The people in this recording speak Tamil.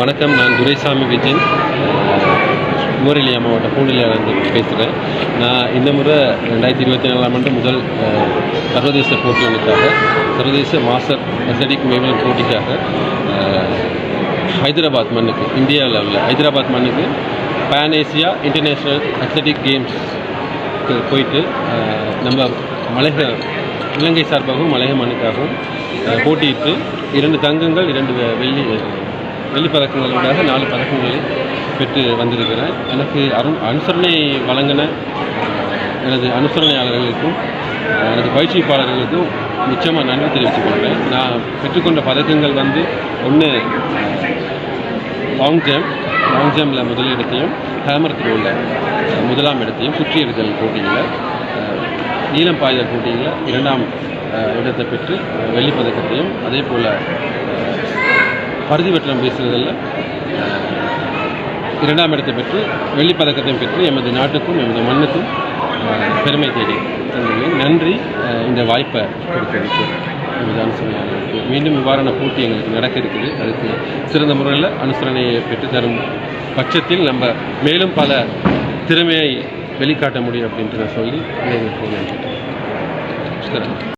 வணக்கம் நான் துரைசாமி விஜயன். நூரெலியா மாவட்டம் பூண்டிலிருந்து பேசுகிறேன் நான் இந்த முறை ரெண்டாயிரத்தி இருபத்தி நாலாம் ஆண்டு முதல் சர்வதேச போட்டிகளுக்காக சர்வதேச மாஸ்டர் அத்லட்டிக் மேம்பல் போட்டிக்காக ஹைதராபாத் மண்ணுக்கு இந்தியா லெவலில் ஹைதராபாத் மண்ணுக்கு pan Asia international athletic games போயிட்டு நம்ம மலைக இலங்கை சார்பாகவும் மலைய மண்ணுக்காகவும் போட்டியிட்டு இரண்டு தங்கங்கள் இரண்டு வெள்ளி வெள்ளி நாலு பதக்கங்களை பெற்று வந்திருக்கிறேன். எனக்கு அருண் அனுசரணை வழங்கின எனது அனுசரணையாளர்களுக்கும் எனது பயிற்சிப்பாளர்களுக்கும் நிச்சயமாக நன்றி தெரிவித்துக் கொள்கிறேன் நான் பெற்றுக்கொண்ட பதக்கங்கள் வந்து ஒன்று லாங் ஜம்ப் லாங் ஜம்பில் முதலிடத்தையும் ஹேமர் த்ரோவில் முதலாம் இடத்தையும் சுற்றி எறிதல் போட்டியில் நீளம் பாய்தல் போட்டியில் இரண்டாம் இடத்தை பெற்று அஹ், பதக்கத்தையும் அதே போல் பருதி வெற்றம் பேசுவதில் இரண்டாம் இடத்தை பெற்று வெள்ளிப் பதக்கத்தையும் பெற்று எமது நாட்டுக்கும் எமது மண்ணுக்கும் பெருமை தேடி தந்துள்ளேன் நன்றி. இந்த வாய்ப்பை கொடுத்ததுக்கு எமது அனுசரணையாளர்களுக்கு மீண்டும் இவ்வாறான போட்டி எங்களுக்கு நடக்க இருக்குது. அதுக்கு சிறந்த முறையில் அனுசரணையை பெற்றுத்தரும் பட்சத்தில் நம்ம மேலும் பல திறமையை வெளிக்காட்ட முடியும் அப்படின்றத சொல்லி உங்களுக்கு நன்றி.